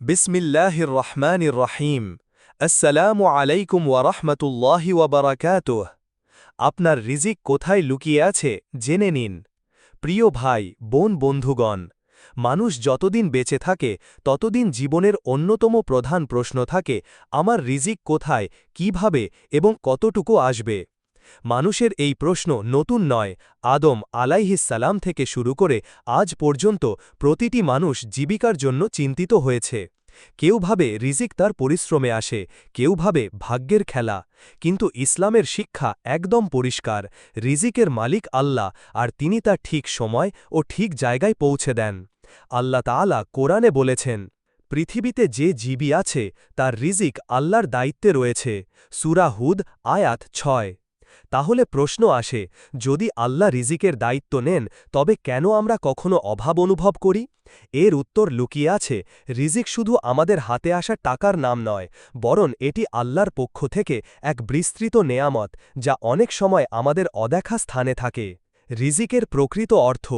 বিসমিল্লাহির রহমানির রহিম। আসসালামু আলাইকুম ওয়ারহমতুল্লাহি ওয়াবারাকাতুহ আপনার রিজিক কোথায় লুকিয়ে আছে, জেনে নিন। প্রিয় ভাই, বোন, বন্ধুগণ, মানুষ যতদিন বেঁচে থাকে, ততদিন জীবনের অন্যতম প্রধান প্রশ্ন থাকে, আমার রিজিক কোথায়, কীভাবে এবং কতটুকু আসবে? মানুষের এই প্রশ্ন নতুন নয়, আদম আলাইহিসালাম থেকে শুরু করে আজ পর্যন্ত প্রতিটি মানুষ জীবিকার জন্য চিন্তিত হয়েছে। কেউ ভাবে রিজিক তার পরিশ্রমে আসে, কেউ ভাবে ভাগ্যের খেলা, কিন্তু ইসলামের শিক্ষা একদম পরিষ্কার, রিজিকের মালিক আল্লাহ আর তিনি তা ঠিক সময় ও ঠিক জায়গায় পৌঁছে দেন। আল্লাহ তাআলা কোরআনে বলেছেন, পৃথিবীতে যে জীবী আছে, তার রিজিক আল্লাহর দায়িত্বে রয়েছে। সুরা হুদ আয়াত ছয়। তাহলে প্রশ্ন আসে, যদি আল্লাহ রিজিকের দায়িত্ব নেন, তবে কেন আমরা কখনো অভাব অনুভব করি? এর উত্তর লুকিয়ে আছে, রিজিক শুধু আমাদের হাতে আসা টাকার নাম নয়, বরং এটি আল্লাহর পক্ষ থেকে এক বিস্তৃত নেয়ামত, যা অনেক সময় আমাদের অদেখা স্থানে থাকে। রিজিকের প্রকৃত অর্থ,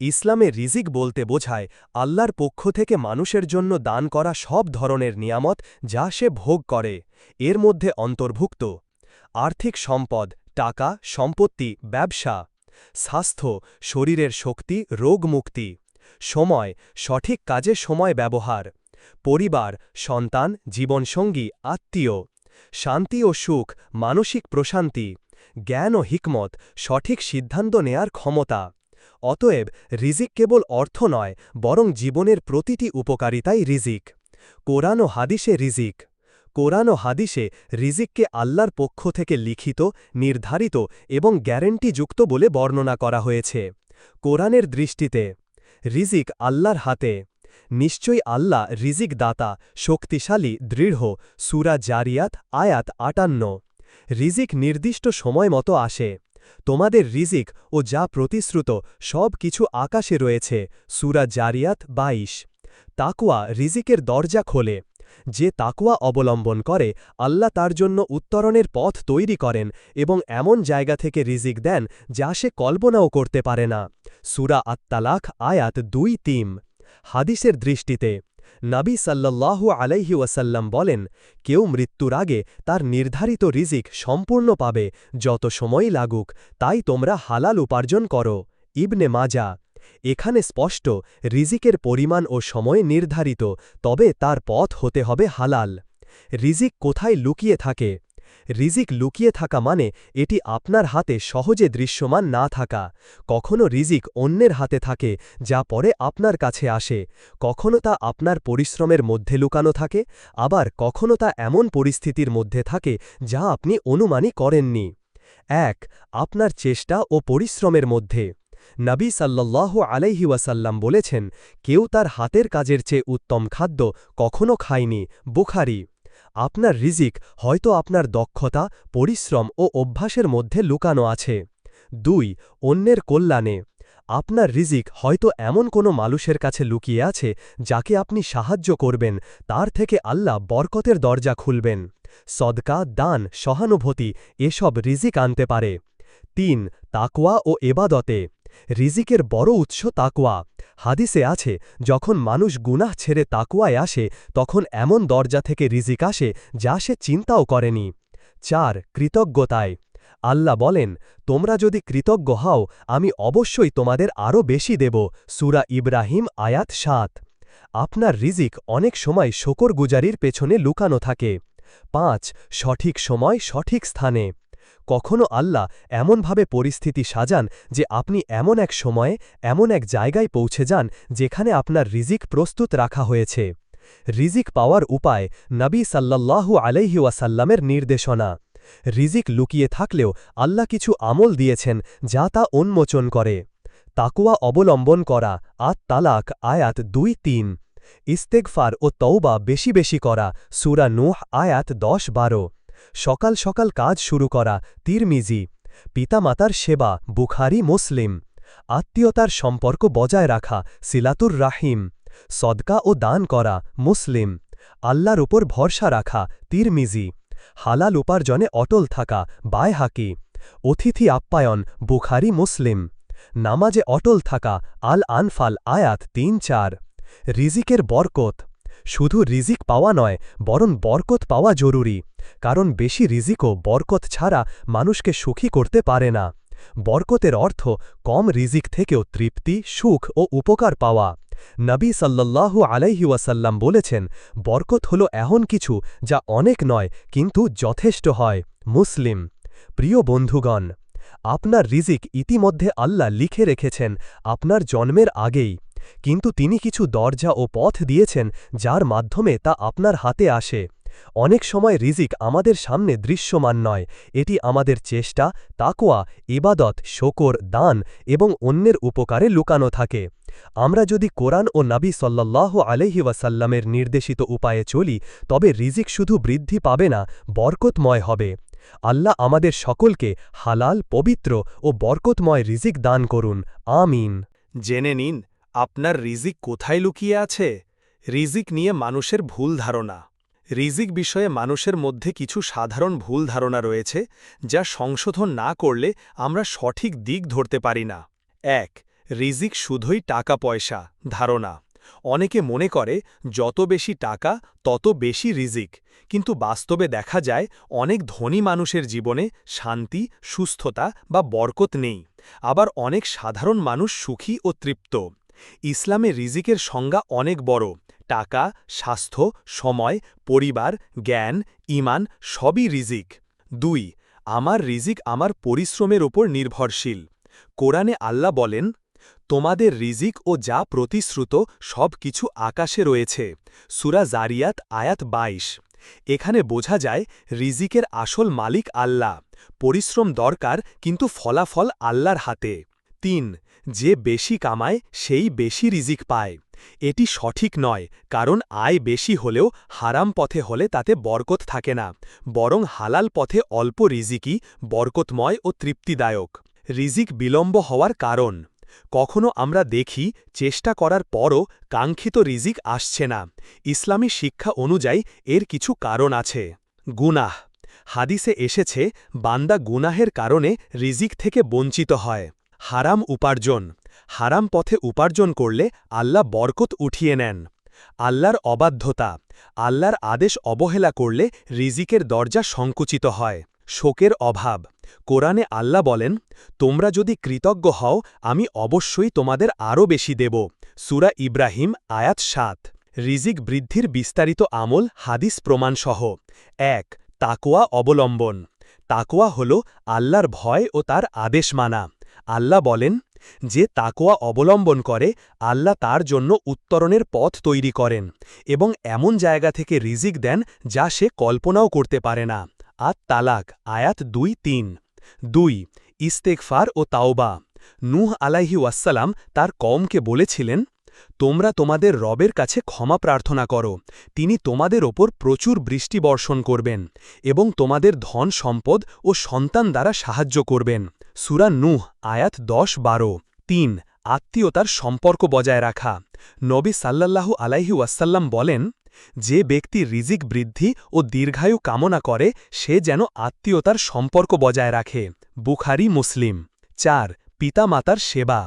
ইসলামে রিজিক বলতে বোঝায়, আল্লাহর পক্ষ থেকে মানুষের জন্য দান করা সব ধরনের নিয়ামত যা সে ভোগ করে, এর মধ্যে অন্তর্ভুক্ত। আর্থিক সম্পদ, টাকা, সম্পত্তি, ব্যবসা, স্বাস্থ্য, শরীরের শক্তি, রোগ মুক্তি, সময়, সঠিক কাজে সময় ব্যবহার, পরিবার, সন্তান, জীবনসঙ্গী, আত্মীয়, শান্তি ও সুখ, মানসিক প্রশান্তি, জ্ঞান ও হিকমত, সঠিক সিদ্ধান্ত নেয়ার ক্ষমতা। অতএব রিজিক কেবল অর্থ নয়, বরং জীবনের প্রতিটি উপকারিতাই রিজিক। কোরআন ও হাদিসে রিজিক। কোরআন ও হাদিসে রিজিককে আল্লাহর পক্ষ থেকে লিখিত, নির্ধারিত এবং গ্যারেন্টিযুক্ত বলে বর্ণনা করা হয়েছে। কোরআনের দৃষ্টিতে রিজিক আল্লাহর হাতে। নিশ্চয়ই আল্লাহ রিজিক দাতা শক্তিশালী, দৃঢ়, সুরা জারিয়াত, আয়াত আটান্ন। রিজিক নির্দিষ্ট সময় মতো আসে। তোমাদের রিজিক ও যা প্রতিশ্রুত সব কিছু আকাশে রয়েছে, সুরা জারিয়াত বাইশ। তাকুয়া রিজিকের দরজা খোলে। যে তাকুয়া অবলম্বন করে, আল্লাহ তার জন্য উত্তরণের পথ তৈরি করেন এবং এমন জায়গা থেকে রিজিক দেন যা সে কল্পনাও করতে পারে না। সুরা আত্মালাখ আয়াত দুই তিম হাদিসের দৃষ্টিতে, নাবি সাল্লাল্লাহু আলাইহি ওয়াসাল্লাম বলেন, কেউ মৃত্যুর আগে তার নির্ধারিত রিজিক সম্পূর্ণ পাবে, যত সময়ই লাগুক, তাই তোমরা হালাল উপার্জন করো। ইবনে মাজা এখানে স্পষ্ট, রিজিকের পরিমাণ ও সময় নির্ধারিত, তবে তার পথ হতে হবে হালাল। রিজিক কোথায় লুকিয়ে থাকে? রিজিক লুকিয়ে থাকা মানে এটি আপনার হাতে সহজে দৃশ্যমান না থাকা। কখনো রিজিক অন্যের হাতে থাকে, যা পরে আপনার কাছে আসে। কখনো তা আপনার পরিশ্রমের মধ্যে লুকানো থাকে, আবার কখনো তা এমন পরিস্থিতির মধ্যে থাকে, যা আপনি অনুমানই করেননি। এক, আপনার চেষ্টা ও পরিশ্রমের মধ্যে। নবী সাল্লাহ আলাইহি ওয়াসাল্লাম বলেছেন, কেউ তার হাতের কাজের চেয়ে উত্তম খাদ্য কখনো খায়নি। বুখারি। আপনার রিজিক হয়তো আপনার দক্ষতা, পরিশ্রম ও অভ্যাসের মধ্যে লুকানো আছে। দুই, অন্যের কল্যাণে। আপনার রিজিক হয়তো এমন কোনো মানুষের কাছে লুকিয়ে আছে, যাকে আপনি সাহায্য করবেন, তার থেকে আল্লাহ বরকতের দরজা খুলবেন। সদকা, দান, সহানুভূতি, এসব রিজিক আনতে পারে। তিন, তাকওয়া ও এবাদতে। রিজিকের বড় উৎস তাকুয়া হাদিসে আছে, যখন মানুষ গুনাহ ছেড়ে তাকুয়ায় আসে, তখন এমন দরজা থেকে রিজিক আসে, যা সে চিন্তাও করেনি। চার, কৃতজ্ঞতায়। আল্লাহ বলেন, তোমরা যদি কৃতজ্ঞ হও, আমি অবশ্যই তোমাদের আরও বেশি দেব। সুরা ইব্রাহিম, আয়াত সাত। আপনার রিজিক অনেক সময় শকর গুজারির পেছনে লুকানো থাকে। পাঁচ, সঠিক সময় সঠিক স্থানে। কখনো আল্লাহ এমনভাবে পরিস্থিতি সাজান যে আপনি এমন এক সময়ে, এমন এক জায়গায় পৌঁছে যান যেখানে আপনার রিজিক প্রস্তুত রাখা হয়েছে। রিজিক পাওয়ার উপায় নবী সাল্লাল্লাহু আলাইহি ওয়াসাল্লামের নির্দেশনা। রিজিক লুকিয়ে থাকলেও আল্লাহ কিছু আমল দিয়েছেন যা তা উন্মোচন করে। তাকুয়া অবলম্বন করা আত তালাক আয়াত দুই তিন। ইস্তেকফার ও তৌবা বেশি বেশি করা, সুরা নুহ, আয়াত দশ বারো। সকাল সকাল কাজ শুরু করা তিরমিজি। পিতামাতার সেবা, বুখারি, মুসলিম। আত্মীয়তার সম্পর্ক বজায় রাখা, সিলাতুর রাহিম। সদকা ও দান করা, মুসলিম। আল্লাহর উপর ভরসা রাখা, তিরমিজি। হালাল উপার্জনে অটল থাকা বায় হাকি অতিথি আপ্যায়ন, বুখারি, মুসলিম। নামাজে অটল থাকা, আল আনফাল, আয়াত তিন চার। রিজিকের বরকত। শুধু রিজিক পাওয়া নয়, বরং বরকত পাওয়া জরুরি। কারণ বেশি রিজিকও বরকত ছাড়া মানুষকে সুখী করতে পারে না। বরকতের অর্থ কম রিজিক থেকেও তৃপ্তি, সুখ ও উপকার পাওয়া। নবী সাল্লাল্লাহু আলাইহি ওয়াসাল্লাম বলেছেন, বরকত হল এমন কিছু যা অনেক নয়, কিন্তু যথেষ্ট হয়। মুসলিম, প্রিয় বন্ধুগণ, আপনার রিজিক ইতিমধ্যে আল্লাহ লিখে রেখেছেন আপনার জন্মের আগেই, কিন্তু তিনি কিছু দরজা ও পথ দিয়েছেন যার মাধ্যমে তা আপনার হাতে আসে। অনেক সময় রিজিক আমাদের সামনে দৃশ্যমান নয়। এটি আমাদের চেষ্টা তাকোয়া ইবাদত, শোকর, দান এবং অন্যের উপকারে লুকানো থাকে। আমরা যদি কোরআন ও নাবী সল্লাহ আলহি ওয়াসাল্লামের নির্দেশিত উপায়ে চলি, তবে রিজিক শুধু বৃদ্ধি পাবে না, বরকতময় হবে। আল্লাহ আমাদের সকলকে হালাল, পবিত্র ও বরকতময় রিজিক দান করুন। আমিন। জেনে নিন, আপনার রিজিক কোথায় লুকিয়ে আছে? রিজিক নিয়ে মানুষের ভুল ধারণা। রিজিক বিষয়ে মানুষের মধ্যে কিছু সাধারণ ভুল ধারণা রয়েছে, যা সংশোধন না করলে আমরা সঠিক দিক ধরতে পারি না। এক, রিজিক শুধুই টাকা পয়সা ধারণা। অনেকে মনে করে, যত বেশি টাকা, তত বেশি রিজিক। কিন্তু বাস্তবে দেখা যায়, অনেক ধনী মানুষের জীবনে শান্তি, সুস্থতা বা বরকত নেই। আবার অনেক সাধারণ মানুষ সুখী ও তৃপ্ত। ইসলামে রিজিকের সংজ্ঞা অনেক বড়। টাকা, স্বাস্থ্য, সময়, পরিবার, জ্ঞান, ইমান সবই রিজিক। দুই, আমার রিজিক আমার পরিশ্রমের ওপর নির্ভরশীল। কোরআনে আল্লাহ বলেন, তোমাদের রিজিক ও যা প্রতিশ্রুত সব কিছু আকাশে রয়েছে। সুরা জারিয়াত আয়াত ২২ এখানে বোঝা যায়, রিজিকের আসল মালিক আল্লাহ। পরিশ্রম দরকার, কিন্তু ফলাফল আল্লাহর হাতে। তিন যে বেশি কামায়, সেই বেশি রিজিক পায়। এটি সঠিক নয়, কারণ আয় বেশি হলেও হারাম পথে হলে তাতে বরকত থাকে না, বরং হালাল পথে অল্প রিজিকই বরকতময় ও তৃপ্তিদায়ক। রিজিক বিলম্ব হওয়ার কারণ। কখনো আমরা দেখি, চেষ্টা করার পরও কাঙ্ক্ষিত রিজিক আসছে না। ইসলামী শিক্ষা অনুযায়ী এর কিছু কারণ আছে। গুনাহ। হাদিসে এসেছে, বান্দা গুনাহের কারণে রিজিক থেকে বঞ্চিত হয়। হারাম উপার্জন। হারাম পথে উপার্জন করলে আল্লাহ বরকত উঠিয়ে নেন। আল্লাহর অবাধ্যতা, আল্লাহর আদেশ অবহেলা করলে রিজিকের দরজা সংকুচিত হয়। শোকের অভাব, কোরআনে আল্লাহ বলেন, তোমরা যদি কৃতজ্ঞ হও, আমি অবশ্যই তোমাদের আরও বেশি দেব। সুরা ইব্রাহিম, আয়াত সাত। রিজিক বৃদ্ধির বিস্তারিত আমল, হাদিস প্রমাণসহ। এক তাকোয়া অবলম্বন। তাকোয়া হল আল্লাহর ভয় ও তার আদেশ মানা। আল্লাহ বলেন, যে তাকোয়া অবলম্বন করে, আল্লাহ তার জন্য উত্তরণের পথ তৈরি করেন এবং এমন জায়গা থেকে রিজিক দেন যা সে কল্পনাও করতে পারে না। আত তালাক, আয়াত দুই তিন। দুই ইস্তেকফার ও তাওবা। নূহ আলাইহি ওয়াসালাম তার কমকে বলেছিলেন, তোমরা তোমাদের রবের কাছে ক্ষমা প্রার্থনা করো। তিনি তোমাদের ওপর প্রচুর বৃষ্টি বর্ষণ করবেন এবং তোমাদের ধন সম্পদ ও সন্তান দ্বারা সাহায্য করবেন। সুরা নুহ, আয়াত দশ বারো। তিন, আত্মীয়তার সম্পর্ক বজায় রাখা। নবী সাল্লাল্লাহু আলাইহি ওয়াসাল্লাম বলেন, যে ব্যক্তি রিজিক, বৃদ্ধি ও দীর্ঘায়ু কামনা করে, সে যেন আত্মীয়তার সম্পর্ক বজায় রাখে। বুখারি, মুসলিম। চার, পিতামাতার সেবা।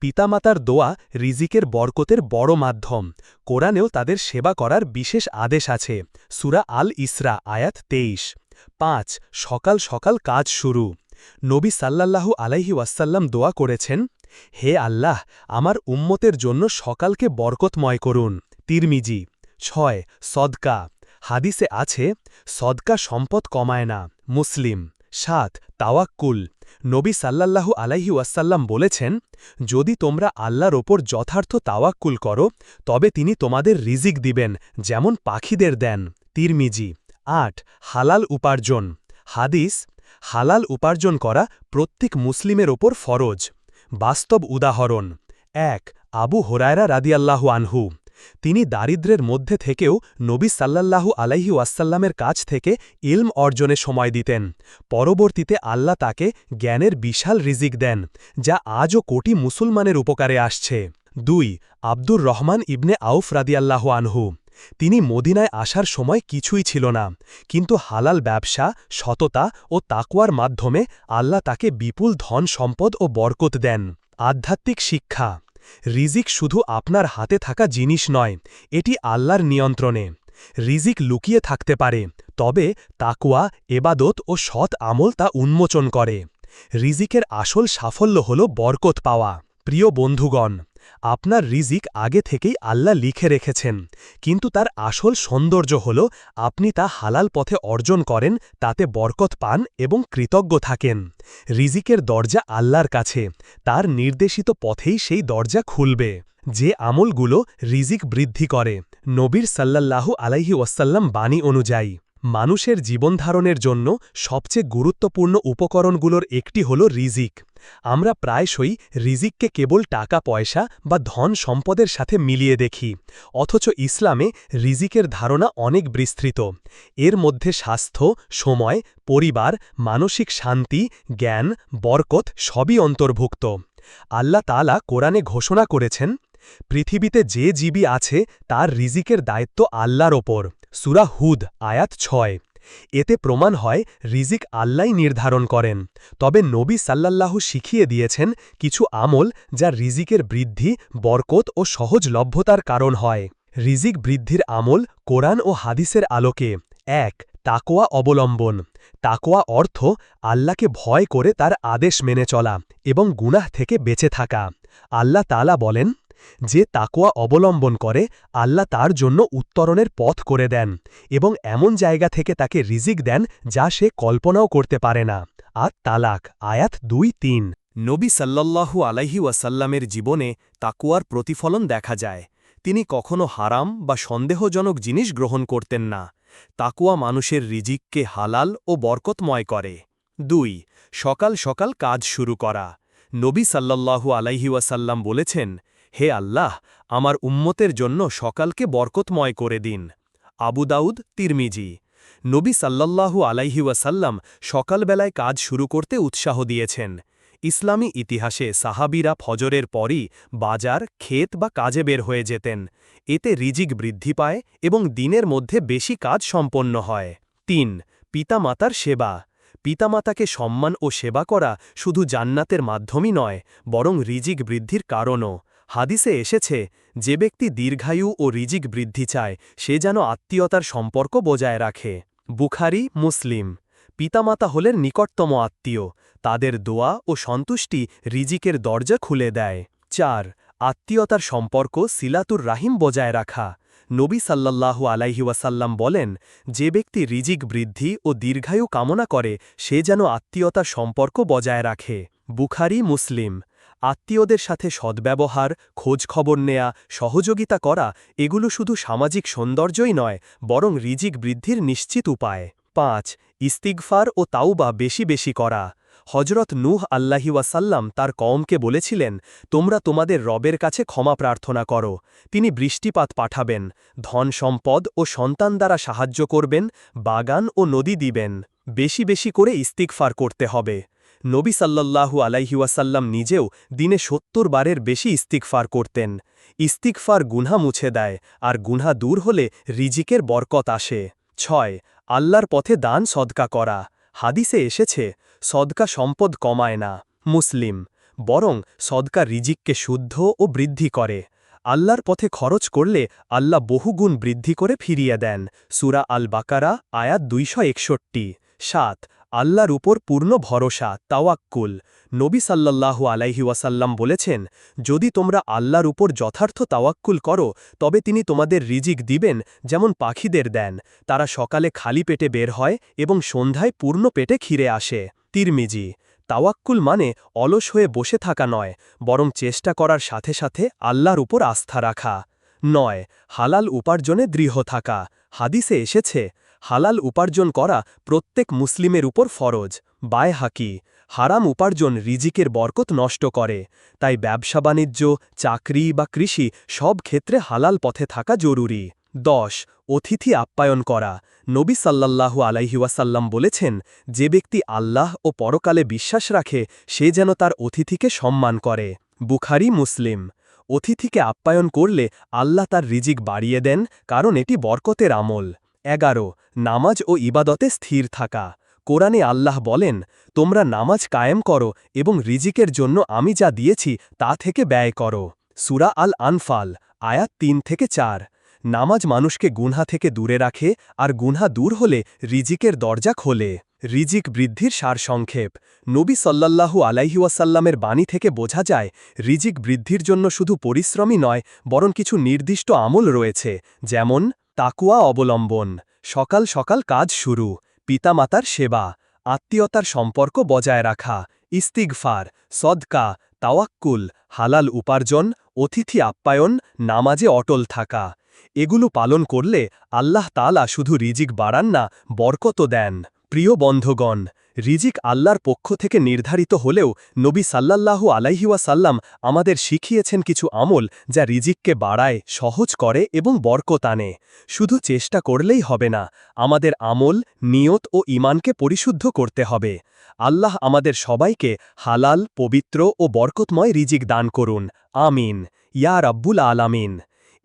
পিতামাতার দোয়া রিজিকের বরকতের বড় মাধ্যম। কোরআনেও তাদের সেবা করার বিশেষ আদেশ আছে। সুরা আল ইসরা আয়াত তেইশ। পাঁচ, সকাল সকাল কাজ শুরু। নবী সাল্লাল্লাহু আলাইহি ওয়াসাল্লাম দোয়া করেছেন, হে আল্লাহ, আমার উম্মতের জন্য সকালকে বরকতময় করুন। তিরমিজি, ছয়, সদকা। হাদিসে আছে, সদকা সম্পদ কমায় না। মুসলিম, সাত, তাওয়াক্কুল। নবী সাল্লাল্লাহু আলাইহি ওয়াসাল্লাম বলেছেন, যদি তোমরা আল্লাহর ওপর যথার্থ তাওয়াক্কুল করো, তবে তিনি তোমাদের রিজিক দিবেন, যেমন পাখিদের দেন। তিরমিজি, আট, হালাল উপার্জন। হাদিস হালাল উপার্জন করা প্রত্যেক মুসলিমের ওপর ফরজ। বাস্তব উদাহরণ, এক, আবু হোরায়রা রাদিয়াল্লাহু আনহু। তিনি দারিদ্রের মধ্যে থেকেও নবী সাল্লাল্লাহু আলাইহি ওয়াসাল্লামের কাছ থেকে ইলম অর্জনে সময় দিতেন। পরবর্তীতে আল্লাহ তাকে জ্ঞানের বিশাল রিজিক দেন, যা আজও কোটি মুসলমানের উপকারে আসছে। দুই, আব্দুর রহমান ইবনে আউফ রাদিয়াল্লাহ আনহু। তিনি মদিনায় আসার সময় কিছুই ছিল না, কিন্তু হালাল ব্যবসা, সততা ও তাকুয়ার মাধ্যমে আল্লাহ তাকে বিপুল ধন, সম্পদ ও বরকত দেন। আধ্যাত্মিক শিক্ষা। রিজিক শুধু আপনার হাতে থাকা জিনিস নয়, এটি আল্লাহর নিয়ন্ত্রণে। রিজিক লুকিয়ে থাকতে পারে, তবে তাকুয়া এবাদত ও সৎ আমল তা উন্মোচন করে। রিজিকের আসল সাফল্য হল বরকত পাওয়া। প্রিয় বন্ধুগণ আপনার রিজিক আগে থেকেই আল্লাহ লিখে রেখেছেন। কিন্তু তার আসল সৌন্দর্য হল, আপনি তা হালাল পথে অর্জন করেন, তাতে বরকত পান এবং কৃতজ্ঞ থাকেন। রিজিকের দরজা আল্লাহর কাছে, তার নির্দেশিত পথেই সেই দরজা খুলবে। যে আমলগুলো রিজিক বৃদ্ধি করে, নবীর সাল্লাল্লাহু আলাইহি ওয়াসাল্লাম বাণী অনুযায়ী। মানুষের জীবনধারণের জন্য সবচেয়ে গুরুত্বপূর্ণ উপকরণগুলোর একটি হল রিজিক। আমরা প্রায়শই রিজিককে কেবল টাকা, পয়সা বা ধন সম্পদের সাথে মিলিয়ে দেখি, অথচ ইসলামে রিজিকের ধারণা অনেক বিস্তৃত। এর মধ্যে স্বাস্থ্য, সময়, পরিবার, মানসিক শান্তি, জ্ঞান, বরকত সবই অন্তর্ভুক্ত। আল্লাহ তালা কোরআনে ঘোষণা করেছেন, পৃথিবীতে যে জীবী আছে তার রিজিকের দায়িত্ব আল্লাহর ওপর। সুরা হুদ, আয়াত ছয়। এতে প্রমাণ হয় রিজিক আল্লাই নির্ধারণ করেন। তবে নবী সাল্লাল্লাহু শিখিয়ে দিয়েছেন কিছু আমল যা রিজিকের বৃদ্ধি, বরকত ও সহজলভ্যতার কারণ হয়। রিজিক বৃদ্ধির আমল কোরআন ও হাদিসের আলোকে। এক তাকোয়া অবলম্বন। তাকোয়া অর্থ আল্লাহকে ভয় করে তার আদেশ মেনে চলা এবং গুনাহ থেকে বেঁচে থাকা। আল্লাহ তালা বলেন যে তাকোয়া অবলম্বন করে, আল্লাহ তার জন্য উত্তরণের পথ করে দেন এবং এমন জায়গা থেকে তাকে রিজিক দেন যা সে কল্পনাও করতে পারে না। আর তালাক, আয়াত দুই তিন। নবী সাল্লাল্লাহু আলাইহি ওয়াসাল্লামের জীবনে তাকুয়ার প্রতিফলন দেখা যায়। তিনি কখনো হারাম বা সন্দেহজনক জিনিস গ্রহণ করতেন না। তাকুয়া মানুষের রিজিককে হালাল ও বরকতময় করে। দুই, সকাল সকাল কাজ শুরু করা। নবী সাল্লাল্লাহু আলাইহি ওয়াসাল্লাম বলেছেন হে আল্লাহ, আমার উম্মতের জন্য সকালকে বরকতময় করে দিন। আবু দাউদ, তিরমিজি। নবী সাল্লাল্লাহু আলাইহি ওয়াসাল্লাম সকালবেলায় কাজ শুরু করতে উৎসাহ দিয়েছেন। ইসলামী ইতিহাসে সাহাবিরা ফজরের পরই বাজার, ক্ষেত বা কাজে বের হয়ে যেতেন। এতে রিজিক বৃদ্ধি পায় এবং দিনের মধ্যে বেশি কাজ সম্পন্ন হয়। তিন, পিতামাতার সেবা। পিতামাতাকে সম্মান ও সেবা করা শুধু জান্নাতের মাধ্যমই নয়, বরং রিজিক বৃদ্ধির কারণও। হাদিসে এসেছে, যে ব্যক্তি দীর্ঘায়ু ও রিজিক বৃদ্ধি চায়, সে যেন আত্মীয়তার সম্পর্ক বজায় রাখে। বুখারি, মুসলিম। পিতামাতা হলেন নিকটতম আত্মীয়। তাদের দোয়া ও সন্তুষ্টি রিজিকের দরজা খুলে দেয়। চার, আত্মীয়তার সম্পর্ক সিলাতুর রাহিম বজায় রাখা। নবী সাল্লাল্লাহু আলাইহি ওয়াসাল্লাম বলেন, যে ব্যক্তি রিজিক বৃদ্ধি ও দীর্ঘায়ু কামনা করে, সে যেন আত্মীয়তার সম্পর্ক বজায় রাখে। বুখারি, মুসলিম। আত্মীয়দের সাথে সদ্ব্যবহার খোঁজ খবর নেয়া, সহযোগিতা করা, এগুলো শুধু সামাজিক সৌন্দর্যই নয়, বরং রিজিক বৃদ্ধির নিশ্চিত উপায়। পাঁচ, ইস্তিগফার ও তাওবা বেশি বেশি করা। হজরত নূহ আল্লাহি ওয়াসাল্লাম তার কওমকে বলেছিলেন, তোমরা তোমাদের রবের কাছে ক্ষমা প্রার্থনা করো। তিনি বৃষ্টিপাত পাঠাবেন, ধন সম্পদ ও সন্তান দ্বারা সাহায্য করবেন, বাগান ও নদী দিবেন। বেশি বেশি করে ইস্তিকফার করতে হবে। নবী সাল্লাল্লাহু আলাইহিওয়াসাল্লাম নিজেও দিনে সত্তর বারের বেশি ইস্তিকফার করতেন। ইস্তিকফার গুনহা মুছে দেয়, আর গুনহা দূর হলে রিজিকের বরকত আসে। ছয়, আল্লাহর পথে দান সদকা করা। হাদিসে এসেছে, সদকা সম্পদ কমায় না। মুসলিম, বরং সদকা রিজিককে শুদ্ধ ও বৃদ্ধি করে। আল্লাহর পথে খরচ করলে আল্লাহ বহুগুণ বৃদ্ধি করে ফিরিয়ে দেন। সুরা আল বাকারা আয়াত দুইশো একষট্টি। সাত আল্লাহর উপর পূর্ণ ভরসা, তাওয়াক্কুল। নবী সাল্লাল্লাহু আলাইহি ওয়াসাল্লাম বলেছেন, যদি তোমরা আল্লাহর উপর যথার্থ তাওয়াক্কুল করো, তবে তিনি তোমাদের রিজিক দিবেন যেমন পাখিদের দেন। তারা সকালে খালি পেটে বের হয় এবং সন্ধ্যায় পূর্ণ পেটে খিরে আসে। তিরমিজি, তাওয়াক্কুল মানে অলস হয়ে বসে থাকা নয়, বরং চেষ্টা করার সাথে সাথে আল্লাহর উপর আস্থা রাখা। নয়, হালাল উপার্জনে দৃঢ় থাকা। হাদিসে এসেছে হালাল উপার্জন করা প্রত্যেক মুসলিমের উপর ফরজ। বায় হাকি, হারাম উপার্জন রিজিকের বরকত নষ্ট করে। তাই ব্যবসা বাণিজ্য, চাকরি বা কৃষি সব ক্ষেত্রে হালাল পথে থাকা জরুরি। দশ, অতিথি আপ্যায়ন করা। নবী সাল্লাল্লাহু আলাইহিওয়াসাল্লাম বলেছেন, যে ব্যক্তি আল্লাহ ও পরকালে বিশ্বাস রাখে, সে যেন তার অতিথিকে সম্মান করে। বুখারি, মুসলিম। অতিথিকে আপ্যায়ন করলে আল্লাহ তার রিজিক বাড়িয়ে দেন, কারণ এটি বরকতের আমল। এগারো, নামাজ ও ইবাদতে স্থির থাকা। কোরআনে আল্লাহ বলেন, তোমরা নামাজ কায়েম করো এবং রিজিকের জন্য আমি যা দিয়েছি তা থেকে ব্যয় করো। সুরা আল আনফাল আয়াত তিন থেকে চার। নামাজ মানুষকে গুনহা থেকে দূরে রাখে আর গুনহা দূর হলে রিজিকের দরজা খোলে। রিজিক বৃদ্ধির সারসংক্ষেপ। নবী সাল্লাল্লাহু আলাইহিওয়াসাল্লামের বাণী থেকে বোঝা যায়, রিজিক বৃদ্ধির জন্য শুধু পরিশ্রমই নয়, বরং কিছু নির্দিষ্ট আমল রয়েছে, যেমন তাকুয়া অবলম্বন, সকাল সকাল কাজ শুরু, পিতামাতার সেবা, আত্মীয়তার সম্পর্ক বজায় রাখা, ইস্তিগফার, সদকা, তাওয়াক্কুল, হালাল উপার্জন, অতিথি আপ্যায়ন, নামাজে অটল থাকা, এগুলো পালন করলে আল্লাহ তালা শুধু রিজিক বাড়ান না বরকত দেন। প্রিয় বন্ধগণ রিজিক আল্লাহর পক্ষ থেকে নির্ধারিত হলেও নবী সাল্লাল্লাহু আলাইহিওয়াসাল্লাম আমাদের শিখিয়েছেন কিছু আমল যা রিজিককে বাড়ায়, সহজ করে এবং বরকত আনে। শুধু চেষ্টা করলেই হবে না, আমাদের আমল, নিয়ত ও ইমানকে পরিশুদ্ধ করতে হবে। আল্লাহ আমাদের সবাইকে হালাল, পবিত্র ও বরকতময় রিজিক দান করুন। আমিন। ইয়া রাব্বুল আলামিন।